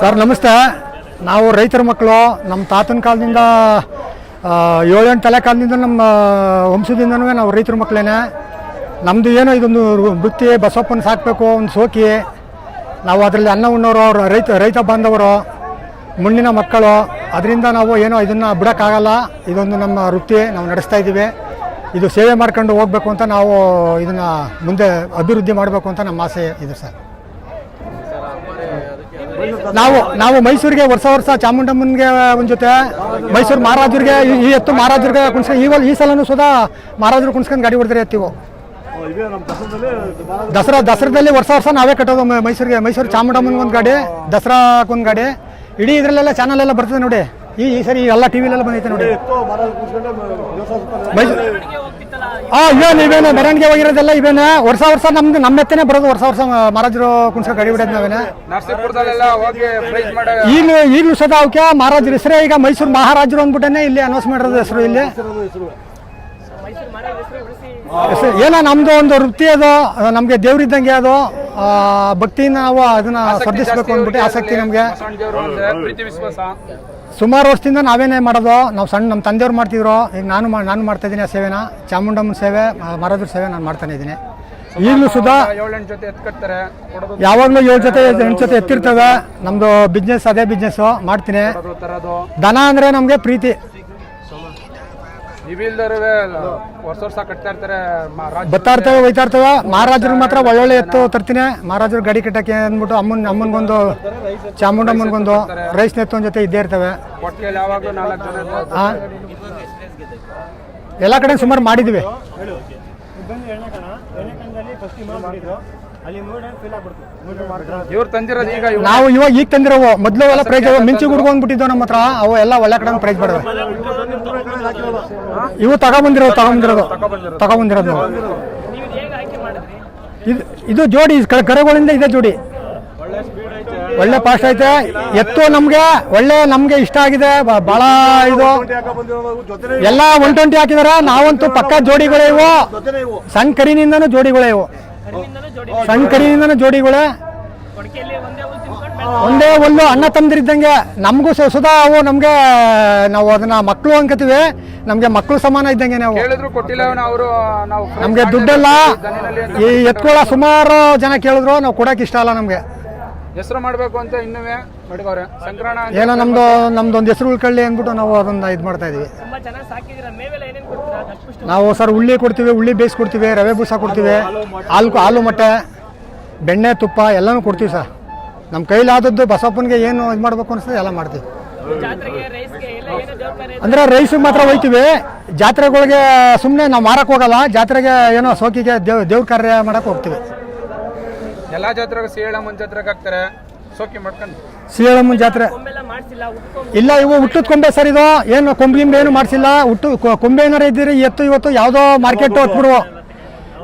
Sir, ನಮಸ್ತೆ. ನಾವು ರೈತರ ಮಕ್ಕಳು, ನಮ್ಮ ತಾತನ ಕಾಲದಿಂದ ಏಳೆಂಟು ತಲೆ ಕಾಲದಿಂದ ನಮ್ಮ ವಂಶದಿಂದನೂ ನಾವು ರೈತರ ಮಕ್ಕಳೇನೆ. ನಮ್ಮದು ಏನೋ ಇದೊಂದು ವೃತ್ತಿ, ಬಸವಪ್ಪನ ಸಾಕಬೇಕು, ಒಂದು ಸೋಕಿ. ನಾವು ಅದರಲ್ಲಿ ಅನ್ನ ಉಣ್ಣೋರು, ಅವರು ರೈತ ರೈತ ಬಾಂಧವರು, ಮುಣ್ಣಿನ ಮಕ್ಕಳು. ಅದರಿಂದ ನಾವು ಏನೋ ಇದನ್ನು ಬಿಡೋಕ್ಕಾಗಲ್ಲ. ಇದೊಂದು ನಮ್ಮ ವೃತ್ತಿ, ನಾವು ನಡೆಸ್ತಾ ಇದ್ದೀವಿ. ಇದು ಸೇವೆ ಮಾಡ್ಕೊಂಡು ಹೋಗ್ಬೇಕು ಅಂತ ನಾವು ಇದನ್ನು ಮುಂದೆ ಅಭಿವೃದ್ಧಿ ಮಾಡಬೇಕು ಅಂತ ನಮ್ಮ ಆಸೆ ಇದೆ, ಸರ್. ನಾವು ನಾವು ಮೈಸೂರಿಗೆ ವರ್ಷ ವರ್ಷ ಚಾಮುಂಡಮ್ಮನಿಗೆ ಒಂದು ಜೊತೆ, ಮೈಸೂರು ಮಹಾರಾಜರಿಗೆ, ಈ- ಎತ್ತು ಮಹಾರಾಜರಿಗೆ ಕುಣಿಸ್ಕೊಂಡು, ಈ ಈ ಸಲನು ಸುಧಾ ಮಹಾರಾಜರು ಕುಣಿಸ್ಕೊಂಡು ಗಾಡಿ ಹೊಡೆದ್ರೆ ಎತ್ತಿವು. ದಸರಾ, ದಸರಾದಲ್ಲಿ ವರ್ಷ ವರ್ಷ ನಾವೇ ಕಟ್ಟೋದು ಮೈಸೂರಿಗೆ, ಮೈಸೂರು ಚಾಮುಂಡಮ್ಮನಿಗೆ ಒಂದು ಗಾಡಿ ದಸರಾಕ್ಕೊಂದು ಗಾಡಿ. ಇಡೀ ಇದರಲ್ಲೆಲ್ಲ ಚಾನಲ್ ಎಲ್ಲ ಬರ್ತದೆ ನೋಡಿ. ಈ ಈ ಸರಿ ಎಲ್ಲ ಟಿ ವಿಲೆಲ್ಲ ಬಂದೈತೆ ನೋಡಿ. ಮೈಸೂರು ಹಾಂ ಇವೇನು ಇವೇನು ಮೆರವಣಿಗೆ ಹೋಗಿರೋದೆಲ್ಲ ಇವೇನ ವರ್ಷ ವರ್ಷ ನಮ್ದು ನಮ್ಮ ಎತ್ತನೇ ಬರೋದು ವರ್ಷ ವರ್ಷ ಮಹಾರಾಜರು ಕುಣಿಸ್ಕೊಂಡು ಗಾಡಿ ನಾವೇನೆ? ಈಗ ಈಗಲೂ ಈಗಲೂ ಸದಾ ಅವಕ್ಕೆ ಮಹಾರಾಜರ ಹೆಸರೇ ಈಗ ಮೈಸೂರು ಮಹಾರಾಜರು ಅಂದ್ಬಿಟ್ಟೇನೆ ಇಲ್ಲಿ ಅನೌನ್ಸ್ ಮಾಡಿರೋದು ಹೆಸರು ಇಲ್ಲಿ. ಹೆಸರು ಏನೋ ನಮ್ದು ಒಂದು ವೃತ್ತಿ ಅದು ನಮಗೆ ದೇವ್ರಿದ್ದಂಗೆ ಅದು. ಭಕ್ತಿಯಿಂದ ನಾವು ಅದನ್ನ ಸ್ಪರ್ಧಿಸ್ಬೇಕು ಅಂದ್ಬಿಟ್ಟು ಆಸಕ್ತಿ ನಮಗೆ. ಸುಮಾರು ವರ್ಷದಿಂದ ನಾವೇನೇ ಮಾಡೋದು ನಾವು ಸಣ್ಣ ನಮ್ಮ ತಂದೆಯವ್ರು ಮಾಡ್ತಿದ್ರು ಈಗ ನಾನು ಮಾ- ನಾನು ಮಾಡ್ತಾ ಇದ್ದೀನಿ ಆ ಸೇವೆನ. ಚಾಮುಂಡಮ್ಮನ ಸೇವೆ ಮರದ್ರ ಸೇವೆ ನಾನು ಮಾಡ್ತಾನೆ ಇದ್ದೀನಿ. ಈಗಲೂ ಸುಧಾ ಏಳೆಂಟು ಜೊತೆ ಯಾವಾಗಲೂ ಏಳು ಜೊತೆ ಎಂಟು ಜೊತೆ ಎತ್ತಿರ್ತವೆ. ನಮ್ಮದು ಬಿಸ್ನೆಸ್ ಅದೇ ಬಿಸ್ನೆಸ್ಸು ಮಾಡ್ತೀನಿ. ದನ ಅಂದರೆ ನಮಗೆ ಪ್ರೀತಿ. ಇವಿಲ್ದರು ವರ್ಷ ವರ್ಷ ಕಟ್ತಾ ಇರ್ತಾರೆ ರಾಜ ಬರ್ತಾ ಇರ್ತವೆ ಒಯ್ತಾ ಇರ್ತವೆ ಮಹಾರಾಜರು ಮಾತ್ರ ಒಳ್ಳೊಳ್ಳೆ ಎತ್ತು ತರ್ತೀನಿ. ಮಹಾರಾಜರು ಗಾಡಿ ಕಟ್ಟಕ್ಕೆ ಅಂದ್ಬಿಟ್ಟು ಅಮ್ಮನ ಅಮ್ಮನಿಗೊಂದು ಚಾಮುಂಡಮ್ಮನಿಗೊಂದು ರೈಸ್ ಎತ್ತು ಜೊತೆ ಇದ್ದೇ ಇರ್ತವೆ? ಎಲ್ಲ ಕಡೆ ಸುಮಾರು ಮಾಡಿದ್ವಿ. ನಾವು ಇವಾಗ ಈಗ ತಂದಿರೋ ಮೊದ್ಲು ಎಲ್ಲ ಪ್ರೈಸ್ ಮಿಂಚು ಗುಡ್ಗು ಅಂದ್ಬಿಟ್ಟಿದ್ದವು ನಮ್ಮ ಹತ್ರ ಅವು ಎಲ್ಲ ಒಳ್ಳೆ ಕಡೆ ಪ್ರೈಸ್ ಬಡವೆ ಇವು ತಗೊಬಂದಿರೋದು ತಗೊಂಬಂದಿರೋದು. ತಗೊಂಬಂದಿರೋದು. ನಾವು ಇದು ಇದು ಜೋಡಿ ಕರೆಗಳಿಂದ ಕರುಗಳಿಂದ ಇದೆ ಜೋಡಿ. ಒಳ್ಳೆ ಪಾಸ್ಟ್ ಐತೆ. ಎತ್ತು ನಮಗೆ ಒಳ್ಳೆ ನಮಗೆ ಇಷ್ಟ ಆಗಿದೆ. ಬ- ಬಹಳ ಇದು. ಎಲ್ಲ ಒನ್ ಟ್ವೆಂಟಿ ಹಾಕಿದಾರೆ. ನಾವಂತೂ ಪಕ್ಕ ಜೋಡಿಗಳೇ ಇವು. ಸಣ್ಣ ಕರಿನಿಂದನೂ ಜೋಡಿಗಳೇ ಇವು. ಸಣ್ಣ ಕರಿನಿಂದನೂ ಜೋಡಿಗಳೇ. ಒಂದೇ ಒಂದು ಅಣ್ಣ ತಮ್ಮದಿರಿದ್ದಂಗೆ ನಮಗೂ ಸುಧಾ ಅವು ನಮಗೆ ನಾವು ಅದನ್ನ ಮಕ್ಕಳು ಅನ್ಕೋತೀವಿ ನಮಗೆ ಮಕ್ಕಳು ಸಮಾನ ಇದ್ದಂಗೆ ನಾವು. ಕೇಳಿದ್ರು ಕೊಟ್ಟಿಲ್ಲ ಅವರು ನಾವು ನಮಗೆ ದುಡ್ಡೆಲ್ಲ ಈ ಎತ್ಕೊಳ ಸುಮಾರು ಜನ ಕೇಳಿದ್ರು ನಾವು ಕೊಡಕ್ಕೆ ಇಷ್ಟ ಅಲ್ಲ ನಮಗೆ. ಹೆಸರು ಮಾಡಬೇಕು ಅಂತ ಇನ್ನುವೇ ಮಡಿಗವ್ರೆ ಸಂಕ್ರಣ ಅಂತ ಏನೋ ನಮ್ದು ನಮ್ದು ಒಂದು ಹೆಸರು ಉಳ್ಕೊಳ್ಳಿ ಅಂದ್ಬಿಟ್ಟು ನಾವು ಅದನ್ನ ಇದು ಮಾಡ್ತಾ ಇದೀವಿ. ತುಂಬಾ ಚೆನ್ನಾಗಿ ಸಾಕಿದ್ದೀರಾ? ಮೇವೆಲ್ಲ ಏನೇನು ಕೊಡ್ತೀರಾ? ನಾವು ಸರ್ ಉಳ್ಳಿ ಕೊಡ್ತೀವಿ ಉಳ್ಳಿ ಬೇಯಿಸ್ಕೊಡ್ತೀವಿ ರವೆ ಬೂಸ ಕೊಡ್ತೀವಿ ಹಾಲು ಹಾಲು ಮೊಟ್ಟೆ. ಬೆಣ್ಣೆ ತುಪ್ಪ ಎಲ್ಲನೂ ಕೊಡ್ತೀವಿ ಸರ್. ನಮ್ಮ ಕೈಲಾದದ್ದು ಬಸಪ್ಪನಿಗೆ ಏನು ಇದು ಮಾಡ್ಬೇಕು ಅನ್ಸುತ್ತೆ ಎಲ್ಲ ಮಾಡ್ತೀವಿ. ಅಂದ್ರೆ ರೈಸಿಗೆ ಮಾತ್ರ ಹೋಯ್ತೀವಿ. ಜಾತ್ರೆಗಳಿಗೆ ಸುಮ್ಮನೆ ನಾವು ಮಾರಕ್ಕೆ ಹೋಗಲ್ಲ. ಜಾತ್ರೆಗೆ ಏನೋ ಸೋಕಿಗೆ ದೇವ್ ದೇವ್ರ ಕಾರ್ಯ ಮಾಡಕ್ಕೆ ಹೋಗ್ತೀವಿ. ಎಲ್ಲಾ ಜಾತ್ರೆಗೆ ಸಿಹಳಮ್ಮನ ಜಾತ್ರೆಗೆ ಹಾಕ್ತಾರೆ. ಸೋಕಿ ಮಾಡ್ಕೊಂಡು. ಶ್ರೀರಾಮನ ಜಾತ್ರೆ. ಇಲ್ಲ ಇವು ಹುಟ್ಟದ ಕೊಂಬೆ ಸರ್ ಇದು. ಏನು ಕೊಂಬಿಂಬೆ ಏನು ಮಾಡಿಸಿಲ್ಲ. ಹುಟ್ಟು ಕೊ- ಕೊಂಬೆ ಏನಾರು ಇದ್ದೀರಿ ಎತ್ತು ಇವತ್ತು ಯಾವುದೋ ಮಾರ್ಕೆಟ್ ಹೊತ್ಬಿಡುವು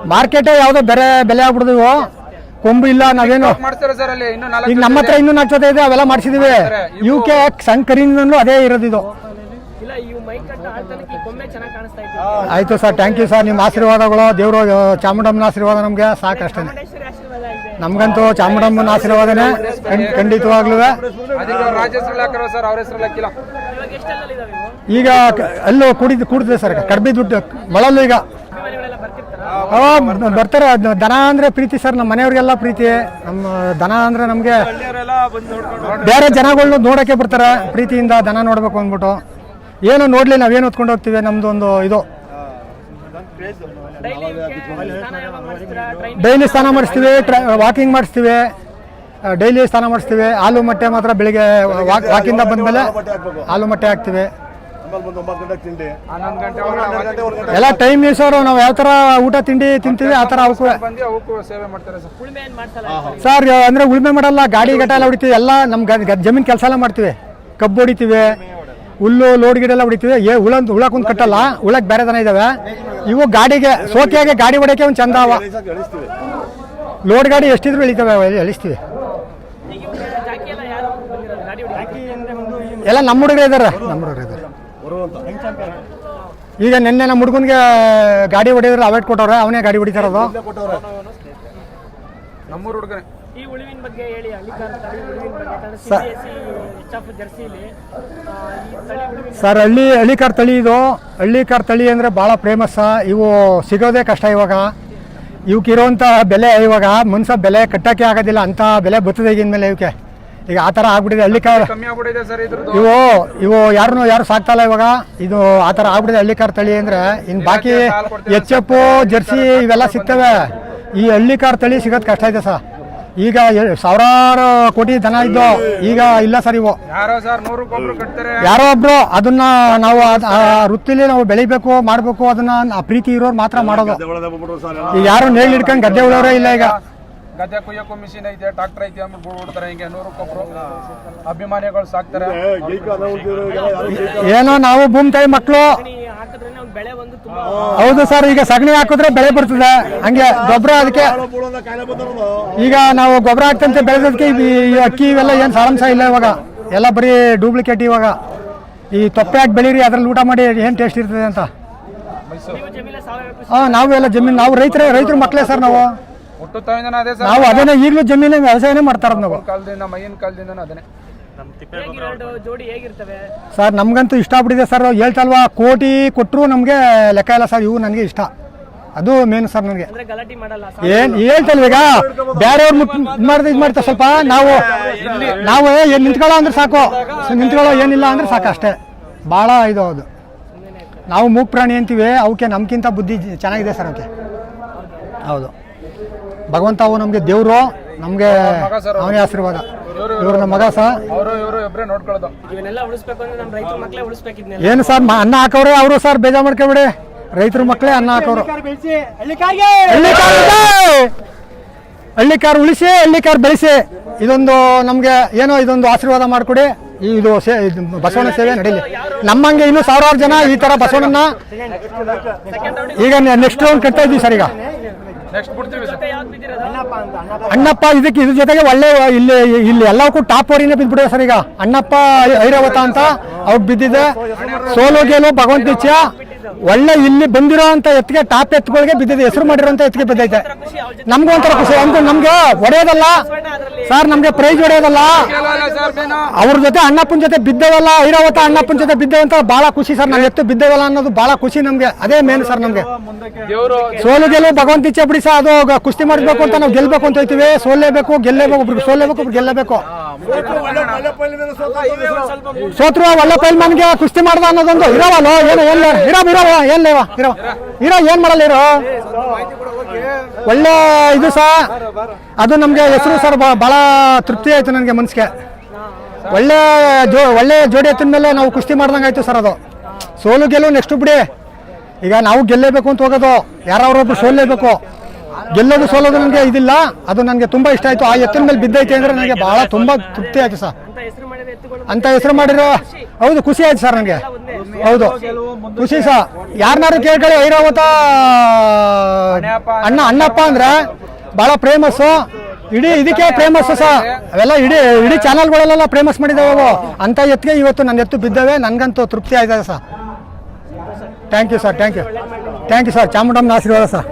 ಮಾರ್ಕೆಟೇ ಯಾವುದೋ ಬೆಲೆ ಬೆಲೆ ಆಗ್ಬಿಡ್ದು ಇವು. ಕೊಂಬು ಇಲ್ಲ ನಾವೇನು? ಮಾಡ್ತಾರೆ ಸರ್ ಅಲ್ಲಿ ಇನ್ನು ನಾಲ್ಕು ಈಗ ನಮ್ಮ ಹತ್ರ ಇನ್ನೂ ನಾಲ್ಕು ಜೊತೆ ಇದೆ ಅವೆಲ್ಲ ಮಾಡಿಸಿದೀವಿ. ಯು ಸಣ್ಣ ಕರಿಯಿಂದಲೂ ಅದೇ ಇರೋದು ಇದು. ಆಯ್ತು ಸರ್ ಥ್ಯಾಂಕ್ ಯು ಸರ್ ನಿಮ್ಮ ಆಶೀರ್ವಾದಗಳು ದೇವರು ಚಾಮುಂಡಮ್ಮನ ಆಶೀರ್ವಾದ ನಮಗೆ ಸಾಕಷ್ಟೇ. ನಮಗಂತೂ ಚಾಮುಂಡಮ್ಮನ ಆಶೀರ್ವಾದನೇ ಖಂಡಿತವಾಗ್ಲು. ಈಗ ಕ- ಅಲ್ಲೂ ಕುಡಿದು ಕುಡ್ತದೆ ಸರ್ ಕಡಿಮೆ ದುಡ್ಡು ಮಳಲ್ಲೂ ಈಗ. ಬರ್ತಾರೆ ದನ ಅಂದ್ರೆ ಪ್ರೀತಿ ಸರ್ ನಮ್ಮ ಮನೆಯವ್ರಿಗೆಲ್ಲ ಪ್ರೀತಿ. ನಮ್ಮ ದನ ಅಂದ್ರೆ ನಮಗೆ ಬೇರೆ ಜನಗಳನ್ನ ನೋಡಕ್ಕೆ ಬರ್ತಾರೆ, ಪ್ರೀತಿಯಿಂದ ದನ ನೋಡ್ಬೇಕು ಅಂದ್ಬಿಟ್ಟು. ಏನು ನೋಡ್ಲಿ ನಾವೇನು ಹೊತ್ಕೊಂಡು ಹೋಗ್ತೀವಿ ನಮ್ದು ಇದು. ಡೈಲಿ ಸ್ನಾನ ಮಾಡಿಸ್ತೀವಿ ವಾಕಿಂಗ್ ಮಾಡಿಸ್ತೀವಿ ಡೈಲಿ ಸ್ನಾನ ಮಾಡಿಸ್ತೀವಿ. ಹಾಲು ಮೊಟ್ಟೆ ಮಾತ್ರ ಬೆಳಿಗ್ಗೆ ವಾಕಿಂಗ್ ಬಂದಮೇಲೆ ಹಾಲು ಮೊಟ್ಟೆ ಹಾಕ್ತೀವಿ. ಹನ್ನೊಂದು ಗಂಟೆ ಎಲ್ಲ ಟೈಮ್ ಸರ್ ನಾವು ಯಾವ ಥರ ಊಟ ತಿಂಡಿ ತಿಂತೀವಿ ಆ ಥರ ಅವಕ್ಕೂ ಬಂದು ಅವಕ್ಕೂ ಸೇವೆ ಮಾಡ್ತಾರೆ ಸರ್. ಸರ್? ಅಂದ್ರೆ ಉಳುಮೆ ಮಾಡಲ್ಲ ಗಾಡಿ ಗಟ್ಟ ಎಲ್ಲ ಹೊಡಿತೀವಿ ಎಲ್ಲ ನಮ್ಮ ಗದ್ ಜಮೀನು ಕೆಲಸ ಎಲ್ಲ ಮಾಡ್ತೀವಿ. ಕಬ್ಬು ಹೊಡಿತೀವಿ ಹುಲ್ಲು ಲೋಡ್ ಗಿಡ ಎಲ್ಲ ಹೊಡಿತೀವಿ. ಏ ಹುಳ ಹುಳಕ್ಕೊಂದು ಕಟ್ಟಲ್ಲ ಹುಳಕ್ಕೆ ಬೇರೆ ದನ ಇದಾವೆ. ಇವು ಗಾಡಿಗೆ ಸೋಕಿಯಾಗೆ ಗಾಡಿ ಹೊಡಿಯೋಕೆ ಒಂದು ಚಂದ ಅವ. ಲೋಡ್ ಗಾಡಿ ಎಷ್ಟಿದ್ರು ಇಳಿತವೆ ಅವು, ಎಳಿಸ್ತೀವಿ. ಎಲ್ಲ ನಮ್ಮ ಹುಡುಗರು ಇದ್ದಾರೆ ನಮ್ಮ ಹುಡುಗರು ಇದ್ದಾರೆ ಈಗ ನಿನ್ನೆ ನಮ್ಮ ಹುಡುಗನ್ಗೆ ಗಾಡಿ ಹೊಡಿಯೋರು ಅವೇಟ್ ಕೊಟ್ಟವ್ರೆ ಅವನೇ ಗಾಡಿ ಹೊಡಿತಾರದು ನಮ್ಮೂರು ಹುಡುಗನೇ. ಈ ಉಳಿವಿನ ಬಗ್ಗೆ ಹೇಳಿ ಹಳ್ಳಿಕಾರ ತಳಿ ಉಳಿವಿನ ಬಗ್ಗೆ ಯಾಕಂದ್ರೆ ಸಿ ಸರ್. ಎಚ್ ಎಫ್ ಜರ್ಸಿಲಿ ಈ ತಳಿ ಉಳಿವಿನ ಸರ್ ಹಳ್ಳಿ ಕಾರ್ ತಳಿ ಇದು. ಅಂದರೆ ಭಾಳ ಫೇಮಸ್ ಇವು ಸಿಗೋದೇ ಕಷ್ಟ ಇವಾಗ. ಇವಕ್ಕಿರೋಂಥ ಬೆಲೆ ಇವಾಗ. ಮನುಷ್ಯ ಬೆಲೆ ಕಟ್ಟೋಕ್ಕೆ ಆಗೋದಿಲ್ಲ ಅಂತ ಬೆಲೆ ಬರ್ತದೆ ಈಗಿನ ಮೇಲೆ ಇವಕ್ಕೆ ಈಗ ಆ ಥರ ಆಗ್ಬಿಟ್ಟಿದೆ ಹಳ್ಳಿಕಾರ್ ಕಮ್ಮಿ ಆಗ್ಬಿಟ್ಟಿದೆ ಸರ್ ಇದ್ರದ್ದು. ಇವು ಇವು ಯಾರನ್ನು ಯಾರು ಸಾಕ್ತಲ್ಲ ಇವಾಗ. ಇದು ಆ ಥರ ಆಗ್ಬಿಟ್ಟಿದೆ ಹಳ್ಳಿಕಾರ್ ತಳಿ ಅಂದರೆ. ಇನ್ನು ಬಾಕಿ ಎಚ್ ಎಫ್ ಜರ್ಸಿ ಇವೆಲ್ಲ ಸಿಗ್ತವೆ. ಈ ಹಳ್ಳಿಕಾರ್ ತಳಿ ಸಿಗೋದು ಕಷ್ಟ ಇದೆ ಸರ್. ಈಗ ಸಾವಿರಾರು ಕೋಟಿ ದನ ಇದ್ದು ಈಗ ಇಲ್ಲ ಸರ್ ಇವು. ಯಾರೋ ಒಬ್ರು ಕಟ್ತಾರೆ. ಯಾರೋ ಒಬ್ರು ಅದನ್ನ ನಾವು ಅದ್- ಆ ವೃತ್ತಿಲಿ ನಾವು ಬೆಳಿಬೇಕು ಮಾಡಬೇಕು ಅದನ್ನ ಆ ಪ್ರೀತಿ ಇರೋರು ಮಾತ್ರ ಮಾಡೋದು. ಈಗ ಯಾರು ನೇಲ್ ಹಿಡ್ಕೊಂಡು ಗದ್ದೆ ಉಳೋರೇ ಇಲ್ಲ ಈಗ. ಗದ್ದೆ ಕುಯ್ಯಕ್ಕೂ ಮಿಷಿನ್ ಐತೆ ಟ್ರಾಕ್ಟರ್ ಐತೆ ಅಂದ್ರೆ ಬಿಡ್ಬಿಡ್ತಾರೆ ಹಿಂಗೆ ನೂರಕ್ಕೊಬ್ರು ಅಭಿಮಾನಿಗಳು ಸಾಕ್ತಾರೆ. ಏನೋ ನಾವು ಭೂಮಿ ತಾಯಿ ಮಕ್ಕಳು ಹೌದು ಸರ್ ಈಗ ಸಗಣಿ ಹಾಕಿದ್ರೆ ಬೆಳೆ ಬರ್ತದೆ. ಹಂಗೆ ಗೊಬ್ಬರ ಅದಕ್ಕೆ ಈಗ ನಾವು ಗೊಬ್ಬರ ಹಾಕ್ತಂತೆ ಬೆಳೆದಕ್ಕೆ ಈ ಅಕ್ಕಿ ಇವೆಲ್ಲ ಏನು ಸಾರಾಂಶ ಇಲ್ಲ ಇವಾಗ. ಎಲ್ಲ ಬರೀ ಡೂಪ್ಲಿಕೇಟ್ ಇವಾಗ. ಈ ತೊಪ್ಪೆ ಹಾಕಿ ಬೆಳೀರಿ ಅದ್ರಲ್ಲಿ ಊಟ ಮಾಡಿ ಏನು ಟೇಸ್ಟ್ ಇರ್ತದೆ ಅಂತ. ನೀವು ಜಮೀಲ ಸಾವಯವ ಕೃಷಿ ಹಾಂ ನಾವು ಎಲ್ಲ ಜಮೀನು ನಾವು ರೈತರ ರೈತರ ಮಕ್ಕಳೇ ಸರ್ ನಾವು. ಅದೇ ಸರ್ ನಾವು ಅದನ್ನ ಈಗಲೂ ಜಮೀನೇ ವ್ಯವಸಾಯನೇ ಮಾಡ್ತಾರದು ನಾವು. ಕಾಲದಿಂದ ಮೈನ್ ಕಾಲದಿಂದ ಅದನ್ನೇ. ಹೇಗಿರೋದು? ಜೋಡಿ ಹೇಗಿರ್ತವೆ? ಸರ್ ನಮಗಂತೂ ಇಷ್ಟ ಆಗ್ಬಿಟ್ಟಿದೆ ಸರ್. ಹೇಳ್ತಲ್ವಾ ಕೋಟಿ ಕೊಟ್ಟರು ನಮಗೆ ಲೆಕ್ಕ ಇಲ್ಲ ಸರ್. ಇವು ನನಗೆ ಇಷ್ಟ. ಅದು ಮೇನ್ ಸರ್ ನನಗೆ. ಅಂದ್ರೆ ಗಲಾಟೆ ಮಾಡಲ್ಲ ಏನ್ ಹೇಳ್ತಲ್ವ ಈಗ? ಬೇರೆಯವ್ರು ಇದು ಮಾಡಿದ್ರೆ ಇದು ಮಾಡ್ತಾರೆ ಸ್ವಲ್ಪ. ನಾವು ನಾವು ಏನ್ ನಿಂತ್ಕೊಳ್ಳೋ ಅಂದ್ರೆ ಸಾಕು. ಸೊ ನಿಂತ್ಕೊಳ್ಳೋ ಏನಿಲ್ಲ ಅಂದ್ರೆ ಸಾಕು ಅಷ್ಟೇ. ಭಾಳ ಇದು ಅದು. ನಾವು ಮೂಕ್ ಪ್ರಾಣಿ ಅಂತೀವಿ. ಅವಕ್ಕೆ ನಮ್ಗಿಂತ ಬುದ್ಧಿ ಚೆನ್ನಾಗಿದೆ ಸರ್ ಅವಕ್ಕೆ ಹೌದು. ಭಗವಂತ ಅವು ನಮಗೆ ದೇವರು ನಮಗೆ. ಅವನೇ ಆಶೀರ್ವಾದ. ಇವ್ರು ನಮ್ಮ ಮಗ ಸರ್. ಏನು ಸರ್ ಮ- ಅನ್ನ ಹಾಕೋರೆ ಅವರು ಸರ್ ಬೇಜಾರು ಮಾಡ್ಕೊಬಿಡಿ. ರೈತರ ಮಕ್ಕಳೇ ಅನ್ನ ಹಾಕೋರು ಹಳ್ಳಿ ಕಾರ್ ಉಳಿಸಿ ಹಳ್ಳಿ ಕಾರ್ ಬೆಳೆಸಿ. ಇದೊಂದು ನಮಗೆ ಏನೋ ಇದೊಂದು ಆಶೀರ್ವಾದ ಮಾಡಿಕೊಡಿ. ಇದು ಸೇ ಇದು ಬಸವಣ್ಣ ಸೇವೆ ನಡೀಲಿ. ನಮ್ಮಂಗೆ ಇನ್ನೂ ಸಾವಿರಾರು ಜನ ಈ ಥರ ಬಸವಣ್ಣನ ಈಗ ನೆಕ್ಸ್ಟ್ ರೌಂಡ್ ಕಟ್ತಾ ಇದ್ದೀವಿ ಸರ್ ಈಗ. ನೆಕ್ಸ್ಟ್ ಬಿಡ್ತೀವಿ ಸರ್. ಯಾವ್ದು ಬಿದ್ದಿರೋದು ಅಣ್ಣಪ್ಪ. ಇದಕ್ಕೆ ಇದ್ರ ಜೊತೆಗೆ ಒಳ್ಳೆ ಇಲ್ಲಿ ಇಲ್ಲಿ ಎಲ್ಲಕ್ಕೂ ಟಾಪ್ ಓರಿನೇ ಬಿದ್ದುಬಿಟ್ಟಿದೆ ಸರ್ ಈಗ. ಅಣ್ಣಪ್ಪ ಐರಾವತ ಅಂತ ಅವ್ರು ಬಿದ್ದಿದೆ. ಸೋಲು ಗೆಲು ಭಗವಂತ ನಿತ್ಯ ಒಳ್ಳೆ ಇಲ್ಲಿ ಬಂದಿರೋ ಅಂತ ಎತ್ತಿಗೆ ಟಾಪ್ ಎತ್ತುಗಳಿಗೆ ಬಿದ್ದಿದೆ ಹೆಸರು ಮಾಡಿರೋಂಥ ಎತ್ತಿಗೆ ಬಿದ್ದೈತೆ. ನಮ್ಗೂ ಒಂಥರ ಖುಷಿ ಅಂದ್ರೆ ನಮ್ಗೆ ಅದರಲ್ಲಿ ಸರ್ ನಮ್ಗೆ ಪ್ರೈಸ್ ಹೊಡೆಯೋದಲ್ಲ. ಅವ್ರ ಜೊತೆ ಅಣ್ಣಪ್ಪನ ಜೊತೆ ಬಿದ್ದವಲ್ಲ ಐರಾವತ ಅಣ್ಣಪ್ಪನ ಜೊತೆ ಬಿದ್ದವಂತ ಬಹಳ ಖುಷಿ ಸರ್. ನಾವ್ ಎತ್ತು ಬಿದ್ದವಲ್ಲ ಅನ್ನೋದು ಬಹಳ ಖುಷಿ ನಮ್ಗೆ. ಅದೇ ಮೇನ್ ಸರ್ ನಮ್ಗೆ. ಸೋಲು ಗೆಲುವು ಭಗವಂತ ಇಚ್ಛೆ ಬಿಡಿ ಸರ್. ಅದು ಕುಸ್ತಿ ಮಾಡಬೇಕು ಅಂತ ನಾವು ಗೆಲ್ಬೇಕು ಅಂತ ಹೋಯ್ತೀವಿ ಸೋಲೇಬೇಕು ಗೆಲ್ಲೇಬೇಕು, ಒಬ್ರಿಗೆ ಸೋಲೇಬೇಕು ಒಬ್ರು ಗೆಲ್ಲೇಬೇಕು. ಸೋತ್ರು, ಒಳ್ಳೆ ಪೈಲ್ಮನ್ಗೆ ಕುಸ್ತಿ ಮಾಡ್ದ ಅನ್ನೋದೊಂದು. ಇರೋವಲ್ಲ? ಏನು, ಏನ್ ಇರೋ ಇರೋ, ಏನ್ ಇರೋ ಇರೋ, ಏನ್ ಮಾಡಲ್ಲ ಇರೋ? ಒಳ್ಳೆ ಇದು ಸಹ ಅದು ನಮಗೆ ಹೆಸರು ಸರ್ ಬಹಳ ತೃಪ್ತಿ ಆಯ್ತು ನನಗೆ ಮನಸ್ಸಿಗೆ ಒಳ್ಳೆ ಜೋ, ಒಳ್ಳೆ ಜೋಡಿ ಎತ್ತಿನ ಮೇಲೆ ನಾವು ಕುಸ್ತಿ ಮಾಡ್ದಂಗೆ ಆಯಿತು ಸರ್ ಅದು. ಸೋಲು ಗೆಲುವು ನೆಕ್ಸ್ಟ್ ಬಿಡಿ. ಈಗ ನಾವು ಗೆಲ್ಲೇಬೇಕು ಅಂತ ಹೋಗೋದು. ಯಾರೊಬ್ರು ಸೋಲ್ಲೇಬೇಕು. ಗೆಲ್ಲೋದು ಸೋಲೋದು ನನಗೆ ಇದಿಲ್ಲ. ಅದು ನನಗೆ ತುಂಬ ಇಷ್ಟ ಆಯಿತು. ಆ ಎತ್ತಿನ ಮೇಲೆ ಬಿದ್ದೈತೆ ಅಂದರೆ ನನಗೆ ಭಾಳ ತುಂಬ ತೃಪ್ತಿ ಆಯಿತು ಸರ್. ಅಂತ ಹೆಸರು ಮಾಡಿರೋ, ಹೌದು, ಖುಷಿ ಆಯ್ತು ಸರ್ ನನಗೆ. ಹೌದು. ಖುಷಿ ಸರ್. ಯಾರನ್ನಾರು ಕೇಳ್ಕೊಳ್ಳಿ, ಐರಾವತ, ಅಣ್ಣ, ಅಣ್ಣಪ್ಪ ಅಂದ್ರೆ ಭಾಳ ಪ್ರೇಮಸ್ಸು ಇಡೀ ಇದಕ್ಕೆ ಫೇಮಸ್ ಸರ್. ಅವೆಲ್ಲ ಇಡೀ ಇಡೀ ಚಾನಲ್ಗಳಲ್ಲೆಲ್ಲ ಫೇಮಸ್ ಮಾಡಿದ್ದಾವೆ ಅವು. ಅಂತ ಎತ್ತಿಗೆ ಇವತ್ತು ನನ್ನ ಎತ್ತು ಬಿದ್ದಾವೆ. ನನಗಂತೂ ತೃಪ್ತಿ ಆಯ್ತದೆ sir. Thank you sir thank you thank you sir ಚಾಮುಂಡಮ್ಮನ ಆಶೀರ್ವಾದ ಸರ್.